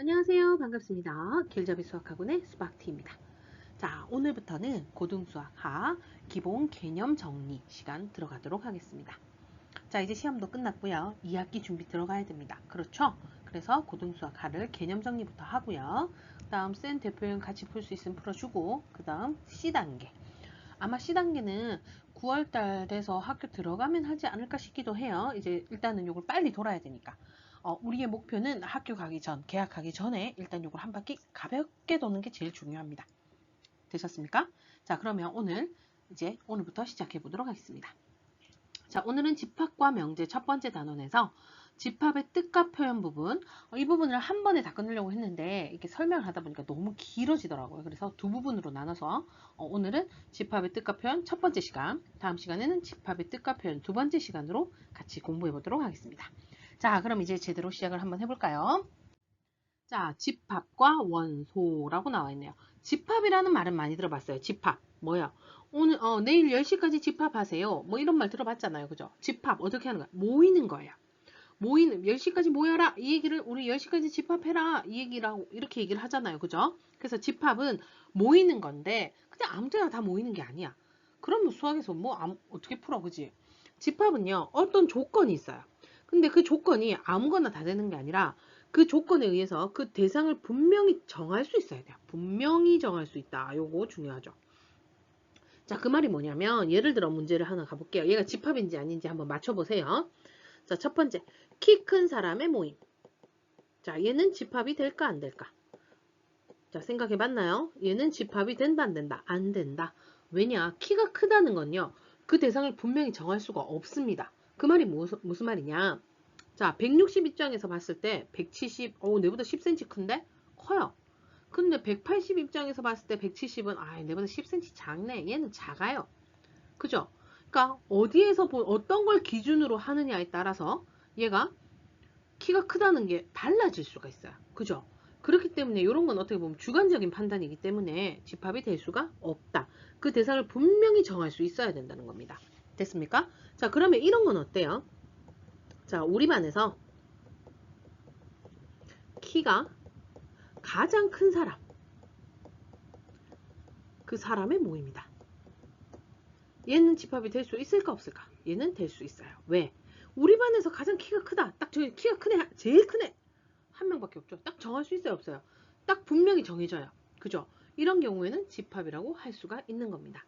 안녕하세요. 반갑습니다. 길잡이 수학학원의 수박티입니다. 자, 오늘부터는 고등수학학 기본 개념 정리 시간 들어가도록 하겠습니다. 자, 이제 시험도 끝났고요. 2학기 준비 들어가야 됩니다. 그렇죠? 그래서 고등수학학을 개념 정리부터 하고요. 그 다음 센 대표형 같이 풀 수 있으면 풀어주고 그 다음 C단계 아마 C단계는 9월달 돼서 학교 들어가면 하지 않을까 싶기도 해요. 이제 일단은 이걸 빨리 돌아야 되니까. 어, 우리의 목표는 학교 가기 전, 개학하기 전에 일단 이걸 한 바퀴 가볍게 도는 게 제일 중요합니다. 되셨습니까? 자, 그러면 오늘 이제 오늘부터 시작해 보도록 하겠습니다. 자, 오늘은 집합과 명제 첫 번째 단원에서 집합의 뜻과 표현 부분 어, 이 부분을 한 번에 다 끝내려고 했는데 이렇게 설명을 하다 보니까 너무 길어지더라고요. 그래서 두 부분으로 나눠서 어, 오늘은 집합의 뜻과 표현 첫 번째 시간 다음 시간에는 집합의 뜻과 표현 두 번째 시간으로 같이 공부해 보도록 하겠습니다. 자 그럼 이제 제대로 시작을 한번 해볼까요? 자 집합과 원소라고 나와 있네요. 집합이라는 말은 많이 들어봤어요. 집합 뭐야? 오늘 어, 내일 10시까지 집합하세요. 뭐 이런 말 들어봤잖아요. 그죠? 집합 어떻게 하는 거야? 모이는 거예요. 모이는 10시까지 모여라 이 얘기를 우리 10시까지 집합해라 이 얘기라고 이렇게 얘기를 하잖아요 그죠 그래서 집합은 모이는 건데 그냥 아무 때나 다 모이는 게 아니야 그러면 수학에서 뭐 어떻게 풀어 그지 집합은요 어떤 조건이 있어요 근데 그 조건이 아무거나 다 되는 게 아니라 그 조건에 의해서 그 대상을 분명히 정할 수 있어야 돼요 분명히 정할 수 있다 요거 중요하죠 자 그 말이 뭐냐면 예를 들어 문제를 하나 가볼게요 얘가 집합인지 아닌지 한번 맞춰보세요 자, 첫 번째. 키 큰 사람의 모임. 자, 얘는 집합이 될까 안 될까? 자, 생각해 봤나요? 얘는 집합이 된다 안 된다? 안 된다. 왜냐? 키가 크다는 건요. 그 대상을 분명히 정할 수가 없습니다. 그 말이 무슨, 무슨 말이냐? 자, 160 입장에서 봤을 때 170, 어, 내보다 10cm 큰데? 커요. 근데 180 입장에서 봤을 때 170은 아, 내보다 10cm 작네. 얘는 작아요. 그죠? 그러니까 어디에서 본 어떤 걸 기준으로 하느냐에 따라서 얘가 키가 크다는 게 달라질 수가 있어요. 그죠? 그렇기 때문에 이런 건 어떻게 보면 주관적인 판단이기 때문에 집합이 될 수가 없다. 그 대상을 분명히 정할 수 있어야 된다는 겁니다. 됐습니까? 자, 그러면 이런 건 어때요? 자, 우리 반에서 키가 가장 큰 사람. 그 사람의 모임이다. 얘는 집합이 될 수 있을까 없을까? 얘는 될 수 있어요. 왜? 우리 반에서 가장 키가 크다. 딱 저기 키가 크네. 제일 크네. 한 명밖에 없죠. 딱 정할 수 있어요? 없어요? 딱 분명히 정해져요. 그죠? 이런 경우에는 집합이라고 할 수가 있는 겁니다.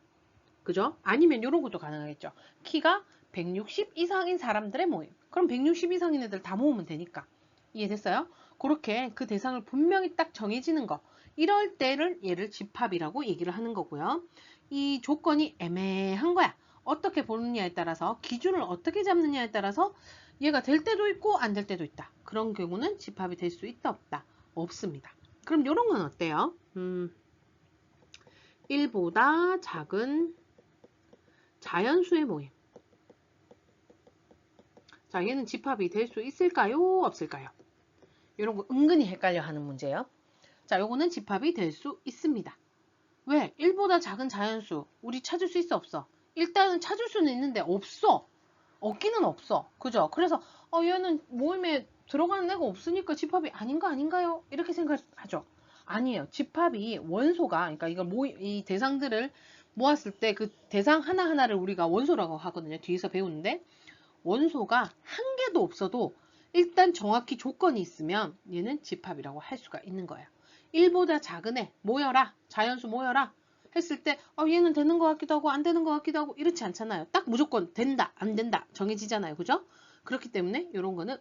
그죠? 아니면 이런 것도 가능하겠죠. 키가 160 이상인 사람들의 모임. 그럼 160 이상인 애들 다 모으면 되니까. 이해됐어요? 그렇게 그 대상을 분명히 딱 정해지는 거. 이럴 때를 얘를 집합이라고 얘기를 하는 거고요. 이 조건이 애매한 거야. 어떻게 보느냐에 따라서 기준을 어떻게 잡느냐에 따라서 얘가 될 때도 있고 안 될 때도 있다. 그런 경우는 집합이 될 수 있다 없다. 없습니다. 그럼 이런 건 어때요? 음, 1보다 작은 자연수의 모임. 자, 얘는 집합이 될 수 있을까요? 없을까요? 이런 거 은근히 헷갈려 하는 문제예요. 자, 요거는 집합이 될 수 있습니다. 왜? 1보다 작은 자연수 우리 찾을 수 있어 없어? 일단은 찾을 수는 있는데 없어. 없기는 없어. 그죠? 그래서 어 얘는 모임에 들어가는 애가 없으니까 집합이 아닌가 아닌가요? 이렇게 생각하죠. 아니에요. 집합이 원소가 그러니까 이걸 모이 이 대상들을 모았을 때 그 대상 하나하나를 우리가 원소라고 하거든요. 뒤에서 배우는데 원소가 한 개도 없어도 일단 정확히 조건이 있으면 얘는 집합이라고 할 수가 있는 거예요. 1보다 작은 애 모여라 자연수 모여라 했을 때 어, 얘는 되는 것 같기도 하고 안 되는 것 같기도 하고 이렇지 않잖아요. 딱 무조건 된다 안 된다 정해지잖아요. 그죠? 그렇기 때문에 이런 거는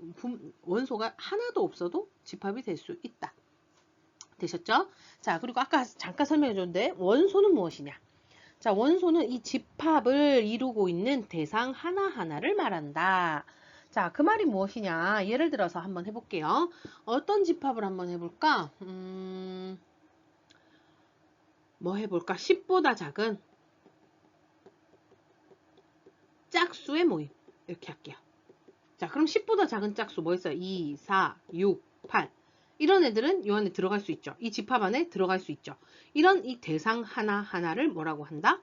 원소가 하나도 없어도 집합이 될 수 있다. 되셨죠? 자 그리고 아까 잠깐 설명해 줬는데 원소는 무엇이냐? 자 원소는 이 집합을 이루고 있는 대상 하나하나를 말한다. 자, 그 말이 무엇이냐? 예를 들어서 한번 해볼게요. 어떤 집합을 한번 해볼까? 음, 뭐 해볼까? 10보다 작은 짝수의 모임. 이렇게 할게요. 자, 그럼 10보다 작은 짝수 뭐 있어요? 2, 4, 6, 8. 이런 애들은 이 안에 들어갈 수 있죠. 이 집합 안에 들어갈 수 있죠. 이런 이 대상 하나하나를 뭐라고 한다?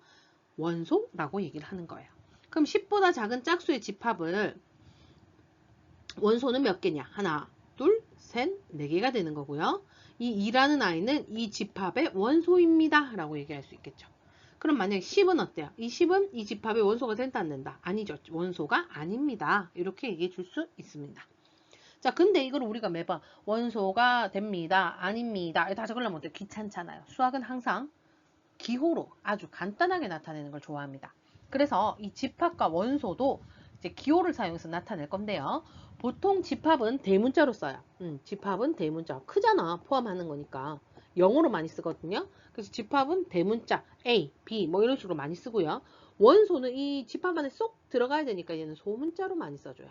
원소라고 얘기를 하는 거예요. 그럼 10보다 작은 짝수의 집합을 원소는 몇 개냐? 하나, 둘, 셋. 셋, 네 개가 되는 거고요. 이 2라는 아이는 이 집합의 원소입니다. 라고 얘기할 수 있겠죠. 그럼 만약에 10은 어때요? 이 10은 이 집합의 원소가 된다 안 된다? 아니죠. 원소가 아닙니다. 이렇게 얘기해 줄 수 있습니다. 자, 근데 이걸 우리가 매번 원소가 됩니다. 아닙니다. 다 적으려면 어때요? 귀찮잖아요. 수학은 항상 기호로 아주 간단하게 나타내는 걸 좋아합니다. 그래서 이 집합과 원소도 이제 기호를 사용해서 나타낼 건데요. 보통 집합은 대문자로 써요. 음, 집합은 대문자. 크잖아. 포함하는 거니까. 영어로 많이 쓰거든요. 그래서 집합은 대문자 A, B 뭐 이런 식으로 많이 쓰고요. 원소는 이 집합 안에 쏙 들어가야 되니까 얘는 소문자로 많이 써줘요.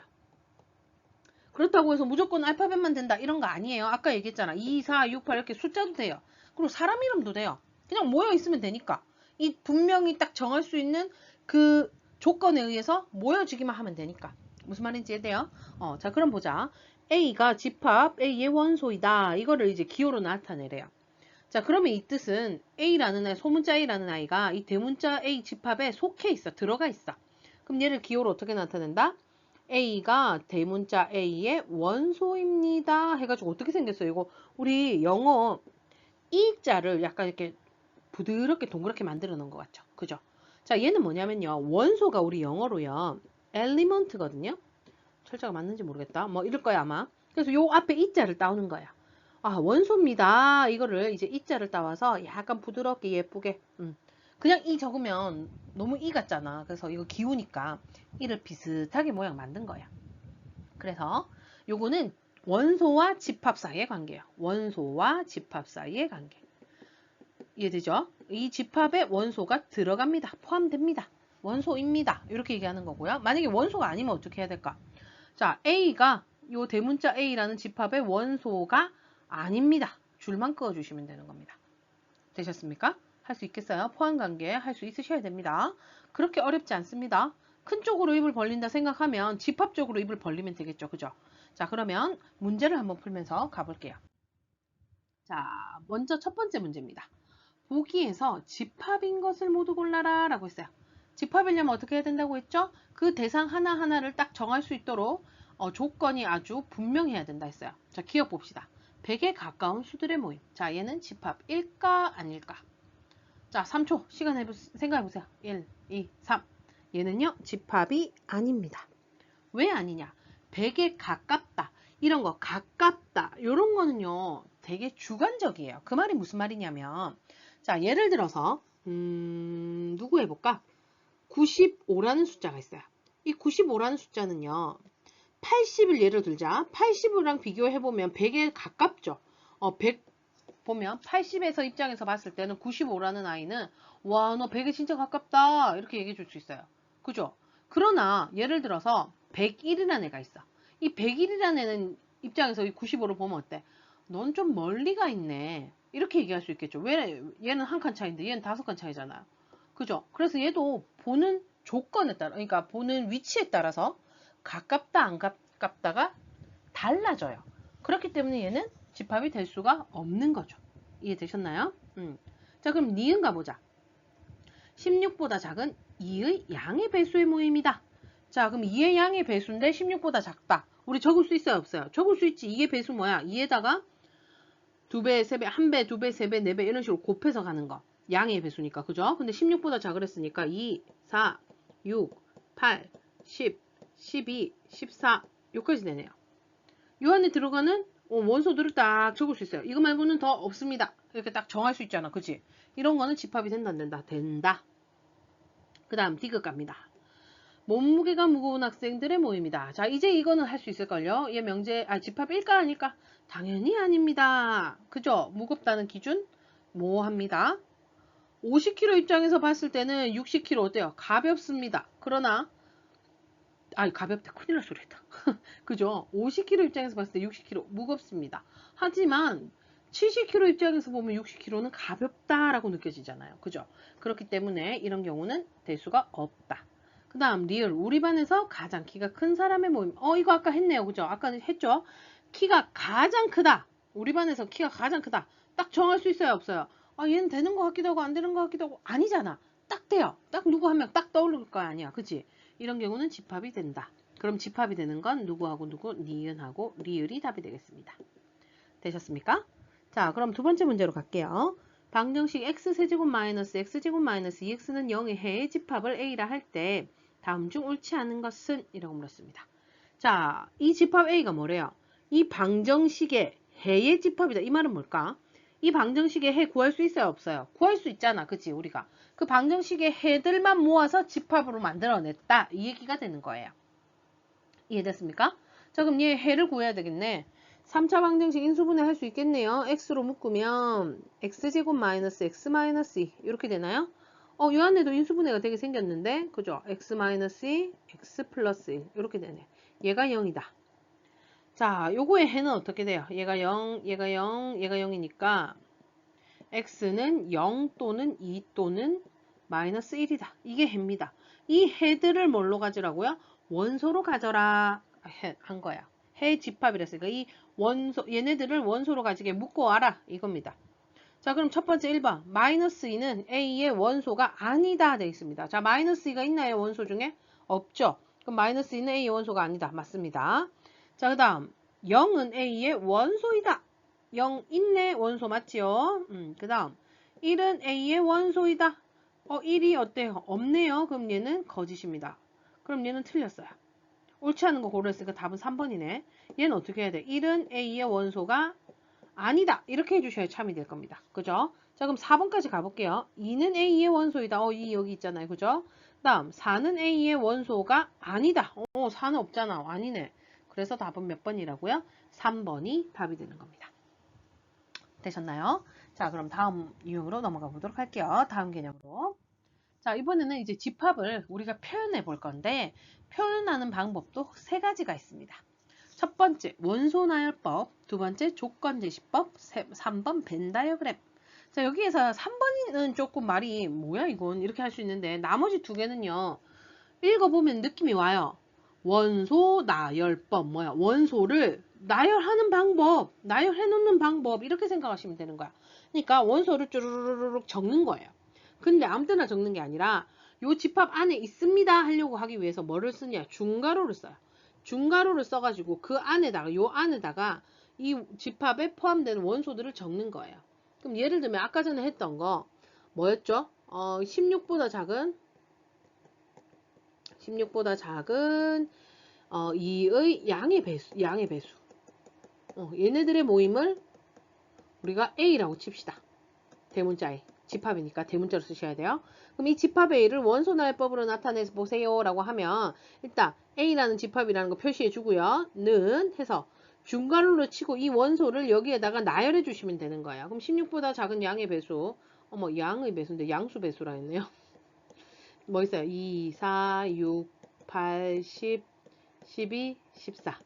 그렇다고 해서 무조건 알파벳만 된다 이런 거 아니에요. 아까 얘기했잖아. 2, 4, 6, 8 이렇게 숫자도 돼요. 그리고 사람 이름도 돼요. 그냥 모여 있으면 되니까. 이 분명히 딱 정할 수 있는 그 조건에 의해서 모여지기만 하면 되니까. 무슨 말인지 이해돼요? 어, 자, 그럼 보자. A가 집합 A의 원소이다. 이거를 이제 기호로 나타내래요. 자, 그러면 이 뜻은 A라는 아이, 소문자 A라는 아이가 이 대문자 A 집합에 속해 있어. 들어가 있어. 그럼 얘를 기호로 어떻게 나타낸다? A가 대문자 A의 원소입니다. 해가지고 어떻게 생겼어요? 이거 우리 영어 이자를 약간 이렇게 부드럽게 동그랗게 만들어 놓은 것 같죠? 그죠? 자, 얘는 뭐냐면요. 원소가 우리 영어로요. element거든요. 철자가 맞는지 모르겠다. 뭐 이럴 거야 아마. 그래서 요 앞에 이자를 따오는 거야. 아 원소입니다. 이거를 이제 이자를 따와서 약간 부드럽게 예쁘게 음. 그냥 이 적으면 너무 이 같잖아. 그래서 이거 기우니까 이를 비슷하게 모양 만든 거야. 그래서 요거는 원소와 집합 사이의 관계예요. 원소와 집합 사이의 관계. 이해되죠? 이 집합에 원소가 들어갑니다. 포함됩니다. 원소입니다. 이렇게 얘기하는 거고요. 만약에 원소가 아니면 어떻게 해야 될까? 자, A가 요 대문자 A라는 집합의 원소가 아닙니다. 줄만 그어주시면 되는 겁니다. 되셨습니까? 할 수 있겠어요? 포함 관계 할 수 있으셔야 됩니다. 그렇게 어렵지 않습니다. 큰 쪽으로 입을 벌린다 생각하면 집합적으로 입을 벌리면 되겠죠. 그죠? 자, 그러면 문제를 한번 풀면서 가볼게요. 자, 먼저 첫 번째 문제입니다. 보기에서 집합인 것을 모두 골라라 라고 했어요. 집합이려면 어떻게 해야 된다고 했죠? 그 대상 하나하나를 딱 정할 수 있도록 어, 조건이 아주 분명해야 된다 했어요. 자, 기억 봅시다. 100에 가까운 수들의 모임. 자, 얘는 집합일까 아닐까? 자, 3초 시간 해보, 생각해보세요. 1, 2, 3. 얘는요, 집합이 아닙니다. 왜 아니냐? 100에 가깝다. 이런 거, 가깝다. 이런 거는요, 되게 주관적이에요. 그 말이 무슨 말이냐면, 자, 예를 들어서, 음, 누구 해볼까? 95라는 숫자가 있어요. 이 95라는 숫자는요, 80을 예를 들자. 80이랑 비교해보면 100에 가깝죠. 어, 100 보면 80에서 입장에서 봤을 때는 95라는 아이는 와, 너 100에 진짜 가깝다. 이렇게 얘기해 줄 수 있어요. 그죠? 그러나 예를 들어서 101이라는 애가 있어. 이 101이라는 애는 입장에서 이 95를 보면 어때? 넌 좀 멀리가 있네. 이렇게 얘기할 수 있겠죠. 왜 얘는 한 칸 차인데 얘는 다섯 칸 차이잖아요. 그죠? 그래서 얘도 보는 조건에 따라, 그러니까 보는 위치에 따라서 가깝다 안 가깝다가 달라져요. 그렇기 때문에 얘는 집합이 될 수가 없는 거죠. 이해되셨나요? 음. 자 그럼 니은 가보자. 16보다 작은 2의 양의 배수의 모임이다. 자 그럼 2의 양의 배수인데 16보다 작다. 우리 적을 수 있어요 없어요? 적을 수 있지. 2의 배수 뭐야? 2에다가 2배, 3배, 1배, 2배, 3배, 4배 이런 식으로 곱해서 가는 거. 양의 배수니까 그죠? 근데 16보다 작을 했으니까 2, 4, 6, 8, 10, 12, 14 여기까지 되네요. 요 안에 들어가는 어, 원소들을 딱 적을 수 있어요. 이거 말고는 더 없습니다. 이렇게 딱 정할 수 있잖아. 그치? 이런 거는 집합이 된다 안 된다? 된다. 그 다음 디귿 갑니다. 몸무게가 무거운 학생들의 모임이다. 자 이제 이거는 할 수 있을걸요. 얘 명제 아 집합일까 아닐까? 당연히 아닙니다. 그죠? 무겁다는 기준 뭐합니다. 50kg 입장에서 봤을 때는 60kg 어때요? 가볍습니다. 그러나 아 가볍다. 큰일 날 소리 했다. 그죠? 50kg 입장에서 봤을 때 60kg 무겁습니다. 하지만 70kg 입장에서 보면 60kg는 가볍다라고 느껴지잖아요. 그죠? 그렇기 때문에 이런 경우는 될 수가 없다. 그 다음 리얼. 우리 반에서 가장 키가 큰 사람의 모임. 어 이거 아까 했네요. 그죠? 아까 했죠? 키가 가장 크다. 우리 반에서 키가 가장 크다. 딱 정할 수 있어요? 없어요? 아 얘는 되는 것 같기도 하고 안 되는 것 같기도 하고 아니잖아. 딱 돼요. 딱 누구 한 명 딱 떠오를 거 아니야. 그치 이런 경우는 집합이 된다. 그럼 집합이 되는 건 누구하고 누구, 니은하고 리을이 답이 되겠습니다. 되셨습니까? 자, 그럼 두 번째 문제로 갈게요. 방정식 x세제곱 마이너스 x제곱 마이너스 2x는 0의 해의 집합을 a라 할 때 다음 중 옳지 않은 것은? 이라고 물었습니다. 자, 이 집합 a가 뭐래요? 이 방정식의 해의 집합이다. 이 말은 뭘까? 이 방정식의 해 구할 수 있어요? 없어요? 구할 수 있잖아. 그치? 우리가. 그 방정식의 해들만 모아서 집합으로 만들어냈다. 이 얘기가 되는 거예요. 이해됐습니까? 자, 그럼 얘 해를 구해야 되겠네. 3차 방정식 인수분해 할 수 있겠네요. x로 묶으면 x제곱 마이너스 x 마이너스 2 이렇게 되나요? 어, 이 안에도 인수분해가 되게 생겼는데 그죠? x 마이너스 2, x 플러스 1 이렇게 되네. 얘가 0이다. 자, 요거의 해는 어떻게 돼요? 얘가 0, 얘가 0, 얘가 0이니까 x는 0 또는 2 또는 마이너스 1이다. 이게 해입니다. 이 해들을 뭘로 가지라고요? 원소로 가져라 해- 한 거야. 해 집합이랬으니까 이 원소 얘네들을 원소로 가지게 묶어 와라 이겁니다. 자 그럼 첫 번째 1번 마이너스 2는 A의 원소가 아니다 되어 있습니다. 자 마이너스 2가 있나요 원소 중에? 없죠. 그럼 마이너스 2는 A의 원소가 아니다. 맞습니다. 자 그 다음 0은 A의 원소이다. 0 있네 원소 맞지요? 음, 그 다음 1은 A의 원소이다. 어 1이 어때요? 없네요. 그럼 얘는 거짓입니다. 그럼 얘는 틀렸어요. 옳지 않은 거 고르했으니까 답은 3번이네. 얘는 어떻게 해야 돼? 1은 A의 원소가 아니다. 이렇게 해주셔야 참이 될 겁니다. 그죠? 자, 그럼 4번까지 가볼게요. 2는 A의 원소이다. 어, 2 여기 있잖아요. 그죠? 다음, 4는 A의 원소가 아니다. 어, 4는 없잖아. 아니네. 그래서 답은 몇 번이라고요? 3번이 답이 되는 겁니다. 되셨나요? 자, 그럼 다음 유형으로 넘어가 보도록 할게요. 다음 개념으로. 자, 이번에는 이제 집합을 우리가 표현해 볼 건데, 표현하는 방법도 세 가지가 있습니다. 첫 번째, 원소 나열법. 두 번째, 조건 제시법. 세, 3번, 벤 다이어그램. 자, 여기에서 3번은 조금 말이 뭐야 이건 이렇게 할 수 있는데 나머지 두 개는요. 읽어보면 느낌이 와요. 원소 나열법 뭐야? 원소를 나열하는 방법, 나열해 놓는 방법 이렇게 생각하시면 되는 거야. 그러니까 원소를 쭈루루룩 적는 거예요. 근데 아무 때나 적는 게 아니라 요 집합 안에 있습니다 하려고 하기 위해서 뭐를 쓰냐? 중괄호를 써요. 중괄호를 써가지고 그 안에다가 요 안에다가 이 집합에 포함되는 원소들을 적는 거예요. 그럼 예를 들면 아까 전에 했던 거 뭐였죠? 어, 16보다 작은 16보다 작은 어, 2의 양의 배수, 양의 배수. 어, 얘네들의 모임을 우리가 A라고 칩시다. 대문자에. 집합이니까 대문자로 쓰셔야 돼요. 그럼 이 집합 A를 원소나열법으로 나타내서 보세요 라고 하면 일단 A라는 집합이라는 거 표시해 주고요. 는 해서 중괄호로 치고 이 원소를 여기에다가 나열해 주시면 되는 거예요. 그럼 16보다 작은 양의 배수 어머 양의 배수인데 양수 배수라 했네요. 뭐 있어요? 2, 4, 6, 8, 10, 12, 14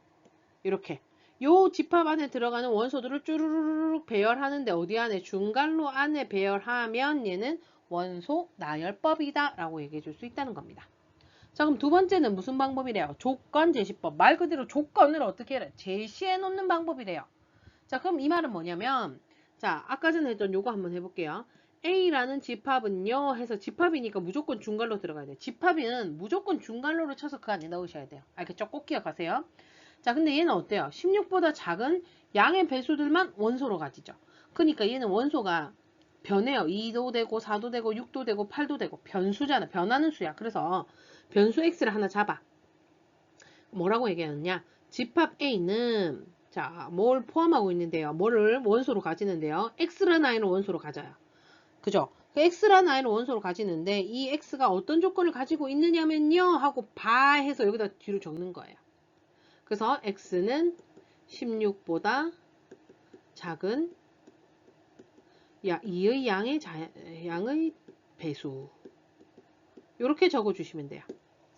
이렇게 요 집합 안에 들어가는 원소들을 쭈루루룩 배열하는데 어디 안에 중괄호 안에 배열하면 얘는 원소 나열법이다 라고 얘기해 줄 수 있다는 겁니다. 자 그럼 두 번째는 무슨 방법이래요? 조건 제시법 말 그대로 조건을 어떻게 해라? 제시해 놓는 방법이래요. 자 그럼 이 말은 뭐냐면 자 아까 전에 했던 요거 한번 해볼게요. A라는 집합은요 해서 집합이니까 무조건 중괄호 들어가야 돼요. 집합은 무조건 중괄호를 쳐서 그 안에 넣으셔야 돼요. 알겠죠? 꼭 기억하세요. 자 근데 얘는 어때요? 16보다 작은 양의 배수들만 원소로 가지죠. 그러니까 얘는 원소가 변해요. 2도 되고 4도 되고 6도 되고 8도 되고 변수잖아. 변하는 수야. 그래서 변수 x를 하나 잡아. 뭐라고 얘기하느냐? 집합 A는 자, 뭘 포함하고 있는데요. 뭐를 원소로 가지는데요. x라는 아이를 원소로 가져요. 그죠? 그 x라는 아이를 원소로 가지는데 이 x가 어떤 조건을 가지고 있느냐면요 하고 바 해서 여기다 뒤로 적는 거예요. 그래서 x는 16보다 작은 야, 2의 양의 자, 양의 배수 이렇게 적어 주시면 돼요.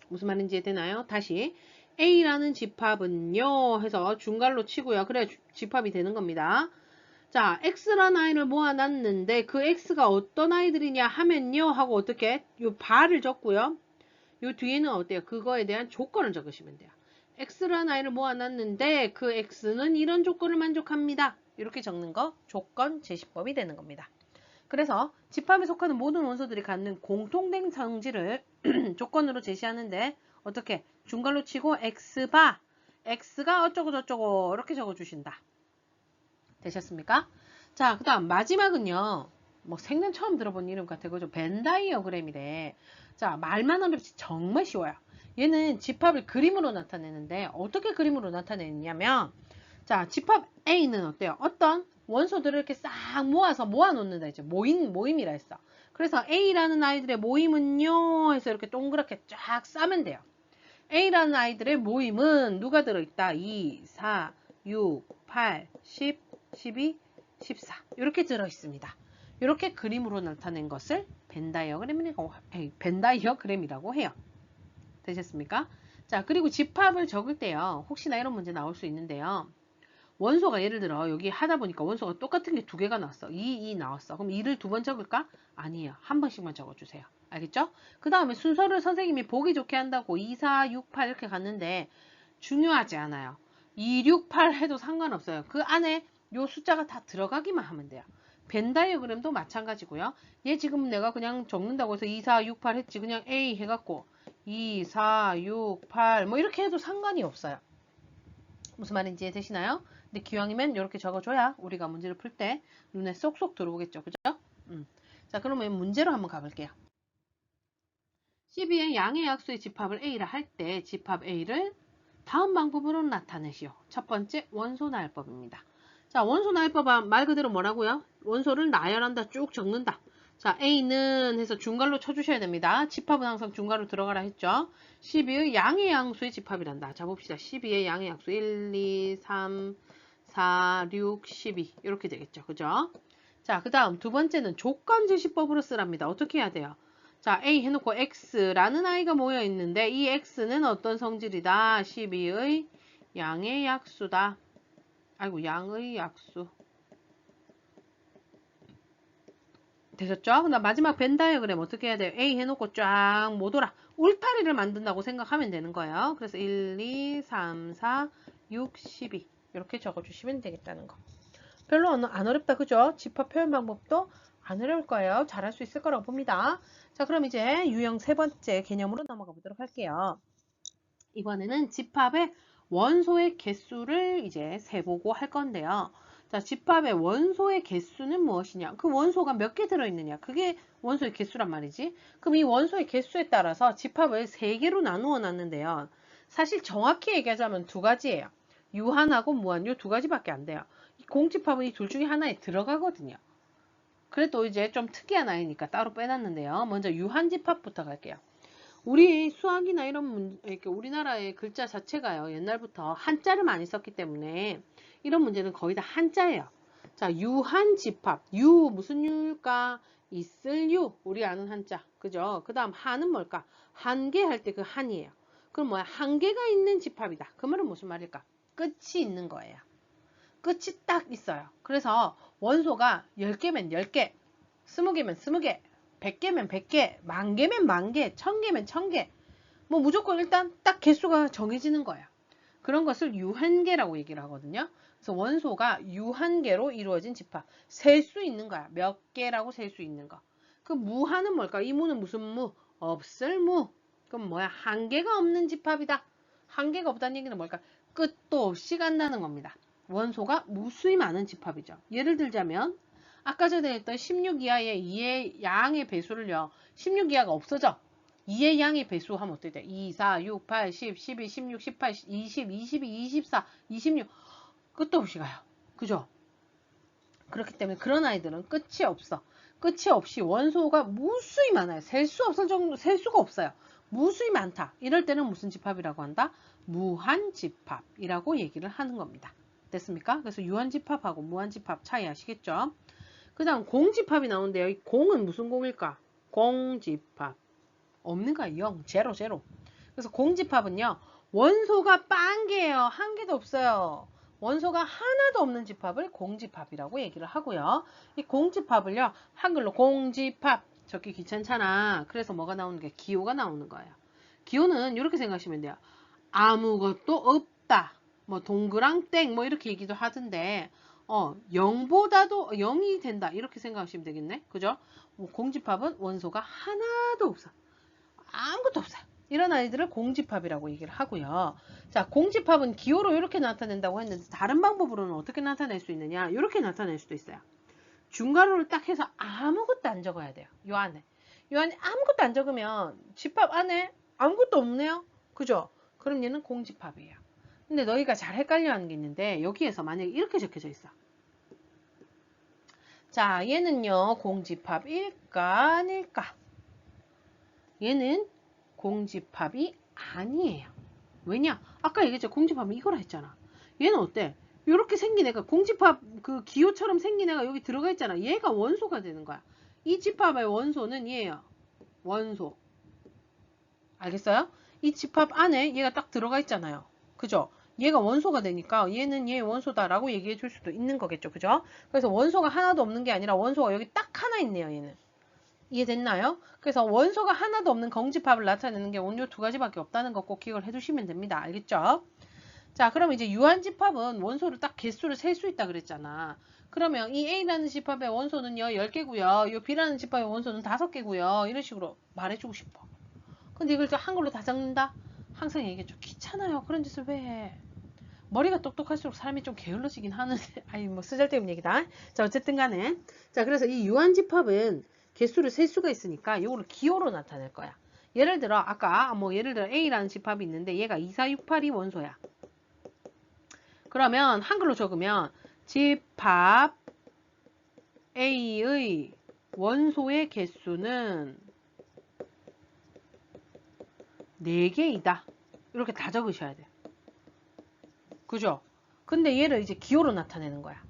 무슨 말인지 이해되나요? 다시 A라는 집합은요 해서 중괄로 치고요. 그래야 주- 집합이 되는 겁니다. 자, X라는 아이를 모아놨는데 그 X가 어떤 아이들이냐 하면요 하고 어떻게 요 바를 적고요. 요 뒤에는 어때요? 그거에 대한 조건을 적으시면 돼요. X라는 아이를 모아놨는데 그 X는 이런 조건을 만족합니다. 이렇게 적는 거 조건 제시법이 되는 겁니다. 그래서 집합에 속하는 모든 원소들이 갖는 공통된 성질을 조건으로 제시하는데 어떻게 중괄로 치고 x바 x가 어쩌고 저쩌고 이렇게 적어주신다. 되셨습니까? 자, 그 다음 마지막은요. 뭐 생전 처음 들어본 이름 같아. 그죠? 벤다이어그램이래. 자, 말만 하면 정말 쉬워요. 얘는 집합을 그림으로 나타내는데 어떻게 그림으로 나타내냐면 자, 집합 A는 어때요? 어떤 원소들을 이렇게 싹 모아서 모아놓는다 이제 모임 모임이라 했어. 그래서 A라는 아이들의 모임은요 해서 이렇게 동그랗게 쫙 싸면 돼요. A라는 아이들의 모임은 누가 들어있다? 2, 4, 6, 8, 10, 12, 14 이렇게 들어 있습니다. 이렇게 그림으로 나타낸 것을 벤다이어그램이라고 해요. 되셨습니까? 자, 그리고 집합을 적을 때요. 혹시나 이런 문제 나올 수 있는데요. 원소가 예를 들어 여기 하다 보니까 원소가 똑같은 게 두 개가 나왔어. 2, 2 나왔어. 그럼 2를 두 번 적을까? 아니에요. 한 번씩만 적어주세요. 알겠죠? 그 다음에 순서를 선생님이 보기 좋게 한다고 2, 4, 6, 8 이렇게 갔는데 중요하지 않아요. 2, 6, 8 해도 상관없어요. 그 안에 요 숫자가 다 들어가기만 하면 돼요. 벤 다이어그램도 마찬가지고요. 얘 지금 내가 그냥 적는다고 해서 2, 4, 6, 8 했지. 그냥 A 해갖고 2, 4, 6, 8 뭐 이렇게 해도 상관이 없어요. 무슨 말인지 되시나요? 근데 기왕이면 이렇게 적어줘야 우리가 문제를 풀 때 눈에 쏙쏙 들어오겠죠. 그죠? 음. 자, 그러면 문제로 한번 가볼게요. 12의 양의 약수의 집합을 A라 할 때 집합 A를 다음 방법으로 나타내시오. 첫 번째 원소 나열법입니다. 자, 원소 나열법은 말 그대로 뭐라고요? 원소를 나열한다, 쭉 적는다. 자, A는 해서 중괄로 쳐주셔야 됩니다. 집합은 항상 중괄로 들어가라 했죠. 12의 양의 양수의 집합이란다. 자, 봅시다. 12의 양의 약수 1, 2, 3, 4, 6, 12 이렇게 되겠죠. 그죠? 자, 그 다음 두 번째는 조건 제시법으로 쓰랍니다. 어떻게 해야 돼요? 자, A 해놓고 X라는 아이가 모여 있는데 이 X는 어떤 성질이다? 12의 양의 약수다. 아이고, 양의 약수. 되셨죠? 그다음 마지막 벤 다이어그램 어떻게 해야 돼요? A 해놓고 쫙 모돌아. 울타리를 만든다고 생각하면 되는 거예요. 그래서 1, 2, 3, 4, 6, 12 이렇게 적어주시면 되겠다는 거. 별로 안 어렵다. 그죠? 집합 표현 방법도 안 어려울 거예요. 잘할 수 있을 거라고 봅니다. 자, 그럼 이제 유형 세 번째 개념으로 넘어가 보도록 할게요. 이번에는 집합의 원소의 개수를 이제 세보고 할 건데요. 자, 집합의 원소의 개수는 무엇이냐? 그 원소가 몇 개 들어있느냐? 그게 원소의 개수란 말이지. 그럼 이 원소의 개수에 따라서 집합을 세 개로 나누어 놨는데요. 사실 정확히 얘기하자면 두 가지예요. 유한하고 무한 요 두 가지밖에 안 돼요. 공집합은 이 둘 중에 하나에 들어가거든요. 그래도 이제 좀 특이한 아이니까 따로 빼놨는데요. 먼저 유한집합부터 갈게요. 우리 수학이나 이런 문, 이렇게 우리나라의 글자 자체가요. 옛날부터 한자를 많이 썼기 때문에 이런 문제는 거의 다 한자예요. 자, 유한 집합. 유 무슨 유일까? 있을 유. 우리 아는 한자. 그죠? 그 다음 한은 뭘까? 한개 할때 그 한이에요. 그럼 뭐야? 한개가 있는 집합이다. 그 말은 무슨 말일까? 끝이 있는 거예요. 끝이 딱 있어요. 그래서 원소가 10개면 10개, 20개면 20개, 100개면 100개, 만 개면 만개, 1000개면 1000개. 뭐 무조건 일단 딱 개수가 정해지는 거야. 그런 것을 유한계라고 얘기를 하거든요. 그래서 원소가 유한계로 이루어진 집합. 셀 수 있는 거야. 몇 개라고 셀 수 있는 거. 그 무한은 뭘까? 이 무는 무슨 무? 없을 무. 그럼 뭐야? 한계가 없는 집합이다. 한계가 없다는 얘기는 뭘까? 끝도 없이 간다는 겁니다. 원소가 무수히 많은 집합이죠. 예를 들자면 아까 전에 했던 16 이하의 2의 양의 배수를요. 16 이하가 없어져. 2의 양의 배수하면 어떻게 돼? 2, 4, 6, 8, 10, 12, 16, 18, 20, 22, 24, 26 끝도 없이 가요. 그죠? 그렇기 때문에 그런 아이들은 끝이 없어. 끝이 없이 원소가 무수히 많아요. 셀 수 없을 정도, 셀 수가 없어요. 무수히 많다. 이럴 때는 무슨 집합이라고 한다? 무한집합이라고 얘기를 하는 겁니다. 됐습니까? 그래서 유한집합하고 무한집합 차이 아시겠죠? 그 다음 공집합이 나오는데요. 이 공은 무슨 공일까? 공집합. 없는가? 0, 제로, 제로. 그래서 공집합은요. 원소가 빤 개예요. 한 개도 없어요. 원소가 하나도 없는 집합을 공집합이라고 얘기를 하고요. 이 공집합을요. 한글로 공집합. 적기 귀찮잖아. 그래서 뭐가 나오는 게 기호가 나오는 거예요. 기호는 이렇게 생각하시면 돼요. 아무것도 없다. 뭐 동그랑 땡 뭐 이렇게 얘기도 하던데 어 0보다도 0이 된다 이렇게 생각하시면 되겠네. 그죠? 뭐 공집합은 원소가 하나도 없어. 아무것도 없어. 이런 아이들을 공집합이라고 얘기를 하고요. 자, 공집합은 기호로 이렇게 나타낸다고 했는데 다른 방법으로는 어떻게 나타낼 수 있느냐? 이렇게 나타낼 수도 있어요. 중괄호를 딱 해서 아무것도 안 적어야 돼요. 요 안에. 요 안에 아무것도 안 적으면 집합 안에 아무것도 없네요. 그죠? 그럼 얘는 공집합이에요. 근데 너희가 잘 헷갈려 하는 게 있는데 여기에서 만약에 이렇게 적혀져 있어. 자, 얘는요, 공집합일까, 아닐까? 얘는 공집합이 아니에요. 왜냐? 아까 얘기했죠. 공집합은 이거라 했잖아. 얘는 어때? 이렇게 생긴 애가 공집합 그 기호처럼 생긴 애가 여기 들어가 있잖아. 얘가 원소가 되는 거야. 이 집합의 원소는 얘예요. 원소. 알겠어요? 이 집합 안에 얘가 딱 들어가 있잖아요. 그죠? 얘가 원소가 되니까 얘는 얘 원소다라고 얘기해 줄 수도 있는 거겠죠. 그죠? 그래서 원소가 하나도 없는 게 아니라 원소가 여기 딱 하나 있네요. 얘는. 이해됐나요? 그래서 원소가 하나도 없는 공집합을 나타내는 게 원료 두 가지밖에 없다는 거 꼭 기억을 해두시면 됩니다. 알겠죠? 자, 그럼 이제 유한집합은 원소를 딱 개수를 셀 수 있다 그랬잖아. 그러면 이 A라는 집합의 원소는요 10개고요. 이 B라는 집합의 원소는 5개고요. 이런 식으로 말해주고 싶어. 근데 이걸 또 한글로 다 적는다? 항상 얘기했죠. 귀찮아요. 그런 짓을 왜 해? 머리가 똑똑할수록 사람이 좀 게을러지긴 하는데 아니 뭐 쓰잘데없는 얘기다. 자 어쨌든 간에 자 그래서 이 유한집합은 개수를 셀 수가 있으니까 이거를 기호로 나타낼 거야. 예를 들어 아까 뭐 예를 들어 A라는 집합이 있는데 얘가 2, 4, 6, 8이 원소야. 그러면 한글로 적으면 집합 A의 원소의 개수는 4개이다. 이렇게 다 적으셔야 돼요. 그죠? 근데 얘를 이제 기호로 나타내는 거야.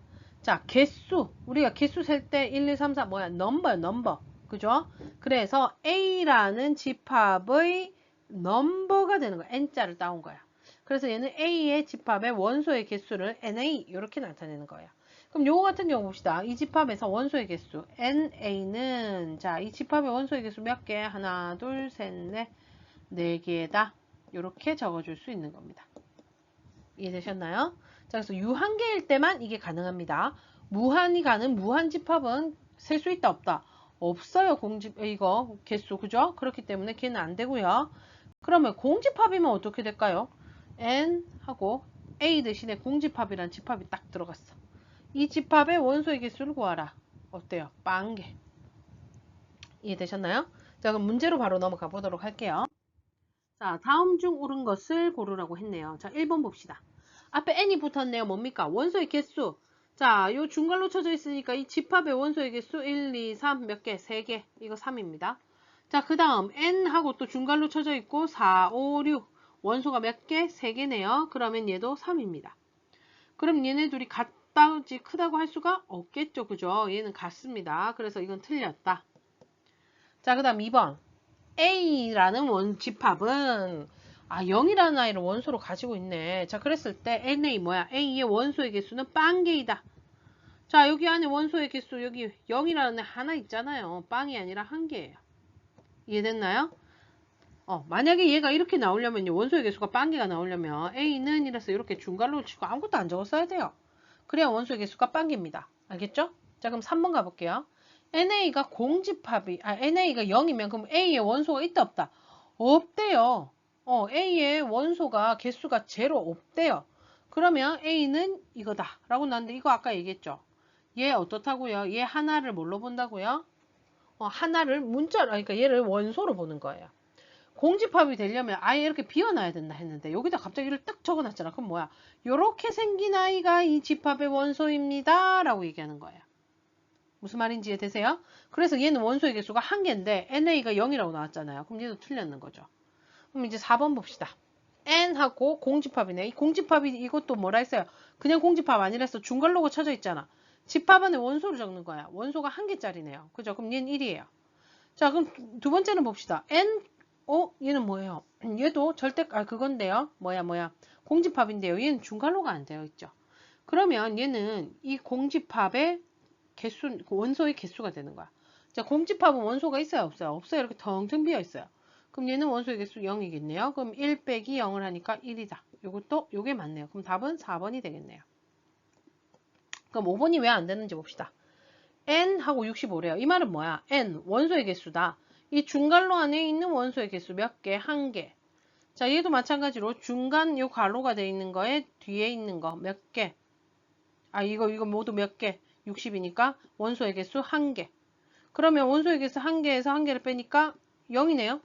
자, 개수. 우리가 개수 셀 때 1, 2, 3, 4 뭐야? 넘버야, 넘버. 그죠? 그래서 A라는 집합의 넘버가 되는 거야. N자를 따온 거야. 그래서 얘는 A의 집합의 원소의 개수를 NA 이렇게 나타내는 거예요. 그럼 요거 같은 경우 봅시다. 이 집합에서 원소의 개수 NA는 자, 이 집합의 원소의 개수 몇 개? 하나, 둘, 셋, 넷, 네 개다. 이렇게 적어줄 수 있는 겁니다. 이해되셨나요? 자, 그래서 유한계일 때만 이게 가능합니다. 무한이 가는 무한 집합은 셀 수 있다 없다? 없어요. 공집 이거 개수 그죠? 그렇기 때문에 걔는 안 되고요. 그러면 공집합이면 어떻게 될까요? n 하고 a 대신에 공집합이란 집합이 딱 들어갔어. 이 집합의 원소의 개수를 구하라. 어때요? 빵개. 이해되셨나요? 자, 그럼 문제로 바로 넘어가 보도록 할게요. 자, 다음 중 옳은 것을 고르라고 했네요. 자, 1번 봅시다. 앞에 n이 붙었네요. 뭡니까? 원소의 개수. 자, 요 중괄로 쳐져 있으니까 이 집합의 원소의 개수 1, 2, 3 몇 개? 3개. 이거 3입니다. 자, 그 다음 n하고 또 중괄로 쳐져 있고 4, 5, 6. 원소가 몇 개? 3개네요. 그러면 얘도 3입니다. 그럼 얘네 둘이 같다지 크다고 할 수가 없겠죠. 그죠? 얘는 같습니다. 그래서 이건 틀렸다. 자, 그 다음 2번. A라는 원 집합은 아 0이라는 아이를 원소로 가지고 있네. 자 그랬을 때 NA 뭐야? A의 원소의 개수는 빵개이다. 자 여기 안에 원소의 개수 여기 0이라는 애 하나 있잖아요. 빵이 아니라 한 개예요. 이해됐나요? 어, 만약에 얘가 이렇게 나오려면 원소의 개수가 빵개가 나오려면 A는 이래서 이렇게 중괄호를 치고 아무것도 안 적었어야 돼요. 그래야 원소의 개수가 빵개입니다. 알겠죠? 자 그럼 3번 가볼게요. NA가 공집합이, 아, NA가 0이면 그럼 A의 원소가 있다 없다? 없대요. 어, A의 원소가 개수가 제로 없대요. 그러면 A는 이거다. 라고 나왔는데 이거 아까 얘기했죠. 얘 어떻다고요? 얘 하나를 뭘로 본다고요? 어, 하나를 문자로, 그러니까 얘를 원소로 보는 거예요. 공집합이 되려면 아예 이렇게 비워놔야 된다 했는데 여기다 갑자기 이를 딱 적어놨잖아. 그럼 뭐야? 요렇게 생긴 아이가 이 집합의 원소입니다. 라고 얘기하는 거예요. 무슨 말인지 이해되세요? 그래서 얘는 원소의 개수가 한 개인데 NA가 0이라고 나왔잖아요. 그럼 얘도 틀렸는 거죠. 그럼 이제 4번 봅시다. N하고 공집합이네. 이 공집합이 이것도 뭐라 했어요? 그냥 공집합 아니라서 중괄로가 쳐져 있잖아. 집합 안에 원소를 적는 거야. 원소가 한 개짜리네요. 그죠? 그럼 얘는 1이에요. 자, 그럼 두 번째는 봅시다. N, 어? 얘는 뭐예요? 얘도 절대, 아, 그건데요. 뭐야, 뭐야. 공집합인데요. 얘는 중괄로가 안 되어 있죠. 그러면 얘는 이 공집합의 개수, 원소의 개수가 되는 거야. 자, 공집합은 원소가 있어요? 없어요? 없어요. 이렇게 텅텅 비어 있어요. 그럼 얘는 원소의 개수 0이겠네요. 그럼 1 빼기 0을 하니까 1이다. 요것도, 요게 맞네요. 그럼 답은 4번이 되겠네요. 그럼 5번이 왜 안 되는지 봅시다. n하고 65래요. 이 말은 뭐야? n, 원소의 개수다. 이 중간로 안에 있는 원소의 개수 몇 개? 한 개. 자, 얘도 마찬가지로 중간 요 괄호가 돼 있는 거에 뒤에 있는 거 몇 개? 아, 이거 이거 모두 몇 개? 60이니까 원소의 개수 한 개. 그러면 원소의 개수 한 개에서 한 개를 빼니까 0이네요.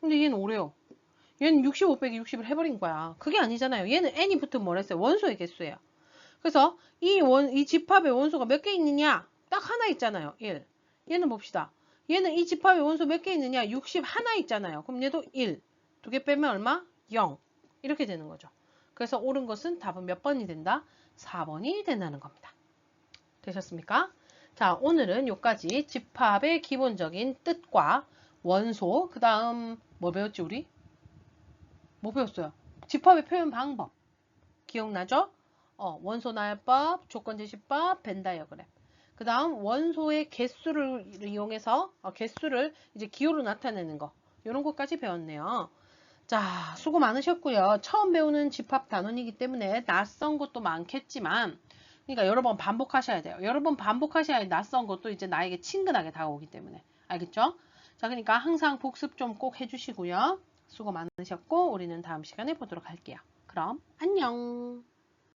근데 얘는 오래요. 얘는 65 빼기 60을 해버린 거야. 그게 아니잖아요. 얘는 n이 붙으면 뭐랬어요? 원소의 개수예요. 그래서 이 원, 이 집합의 원소가 몇 개 있느냐? 딱 하나 있잖아요. 1. 얘는 봅시다. 얘는 이 집합의 원소 몇 개 있느냐? 60 하나 있잖아요. 그럼 얘도 1. 두 개 빼면 얼마? 0. 이렇게 되는 거죠. 그래서 옳은 것은 답은 몇 번이 된다? 4번이 된다는 겁니다. 되셨습니까? 자, 오늘은 여기까지 집합의 기본적인 뜻과 원소, 그 다음 뭐 배웠지 우리? 뭐 배웠어요? 집합의 표현 방법. 기억나죠? 어, 원소 나열법, 조건 제시법, 벤 다이어그램. 그 다음 원소의 개수를 이용해서 어, 개수를 이제 기호로 나타내는 거. 이런 것까지 배웠네요. 자, 수고 많으셨고요. 처음 배우는 집합 단원이기 때문에 낯선 것도 많겠지만 그러니까 여러 번 반복하셔야 돼요. 여러 번 반복하셔야 낯선 것도 이제 나에게 친근하게 다가오기 때문에. 알겠죠? 자, 그러니까 항상 복습 좀 꼭 해주시고요. 수고 많으셨고 우리는 다음 시간에 보도록 할게요. 그럼 안녕.